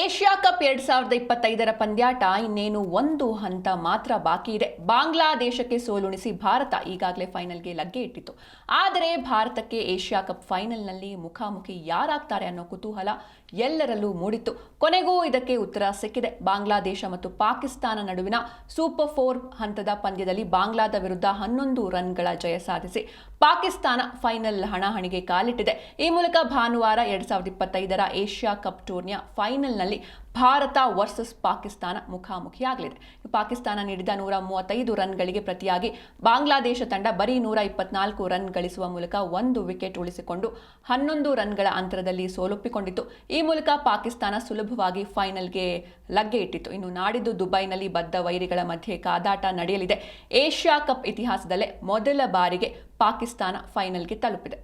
Asia cup ಎರಡ್ ಸಾವಿರದ ಇಪ್ಪತ್ತೈದರ ಪಂದ್ಯಾಟ ಇನ್ನೇನು ಒಂದು ಹಂತ ಮಾತ್ರ ಬಾಕಿ ಇದೆ. ಬಾಂಗ್ಲಾದೇಶಕ್ಕೆ ಸೋಲುಣಿಸಿ ಭಾರತ ಈಗಾಗಲೇ ಫೈನಲ್ಗೆ ಲಗ್ಗೆ ಇಟ್ಟಿತ್ತು. ಆದರೆ ಭಾರತಕ್ಕೆ ಏಷ್ಯಾ ಕಪ್ ಫೈನಲ್ನಲ್ಲಿ ಮುಖಾಮುಖಿ ಯಾರಾಗ್ತಾರೆ ಅನ್ನೋ ಕುತೂಹಲ ಎಲ್ಲರಲ್ಲೂ ಮೂಡಿತ್ತು. ಕೊನೆಗೂ ಇದಕ್ಕೆ ಉತ್ತರ ಸಿಕ್ಕಿದೆ. ಬಾಂಗ್ಲಾದೇಶ ಮತ್ತು ಪಾಕಿಸ್ತಾನ ನಡುವಿನ ಸೂಪರ್ ಫೋರ್ ಹಂತದ ಪಂದ್ಯದಲ್ಲಿ ಬಾಂಗ್ಲಾದ ವಿರುದ್ಧ ಹನ್ನೊಂದು ರನ್ಗಳ ಜಯ ಸಾಧಿಸಿ ಪಾಕಿಸ್ತಾನ ಫೈನಲ್ ಹಣಾಹಣಿಗೆ ಕಾಲಿಟ್ಟಿದೆ. ಈ ಮೂಲಕ ಭಾನುವಾರ ಎರಡ್ ಸಾವಿರದ ಇಪ್ಪತ್ತೈದರ ಏಷ್ಯಾ ಕಪ್ ಟೂರ್ನಿಯ ಫೈನಲ್ನಲ್ಲಿ ಭಾರತ ವರ್ಸಸ್ ಪಾಕಿಸ್ತಾನ ಮುಖಾಮುಖಿಯಾಗಲಿದೆ. ಪಾಕಿಸ್ತಾನ ನೀಡಿದ ನೂರ ಮೂವತ್ತೈದು ರನ್ಗಳಿಗೆ ಪ್ರತಿಯಾಗಿ ಬಾಂಗ್ಲಾದೇಶ ತಂಡ ಬರೀ ನೂರ ಇಪ್ಪತ್ನಾಲ್ಕು ರನ್ ಗಳಿಸುವ ಮೂಲಕ ಒಂದು ವಿಕೆಟ್ ಉಳಿಸಿಕೊಂಡು ಹನ್ನೊಂದು ರನ್ಗಳ ಅಂತರದಲ್ಲಿ ಸೋಲೊಪ್ಪಿಕೊಂಡಿತ್ತು. ಈ ಮೂಲಕ ಪಾಕಿಸ್ತಾನ ಸುಲಭವಾಗಿ ಫೈನಲ್ಗೆ ಲಗ್ಗೆ ಇಟ್ಟಿತ್ತು. ಇನ್ನು ನಾಡಿದ್ದು ದುಬೈನಲ್ಲಿ ಬದ್ಧ ವೈರಿಗಳ ಮಧ್ಯೆ ಕಾದಾಟ ನಡೆಯಲಿದೆ. ಏಷ್ಯಾ ಕಪ್ ಇತಿಹಾಸದಲ್ಲೇ ಮೊದಲ ಬಾರಿಗೆ ಪಾಕಿಸ್ತಾನ ಫೈನಲ್ಗೆ ತಲುಪಿದೆ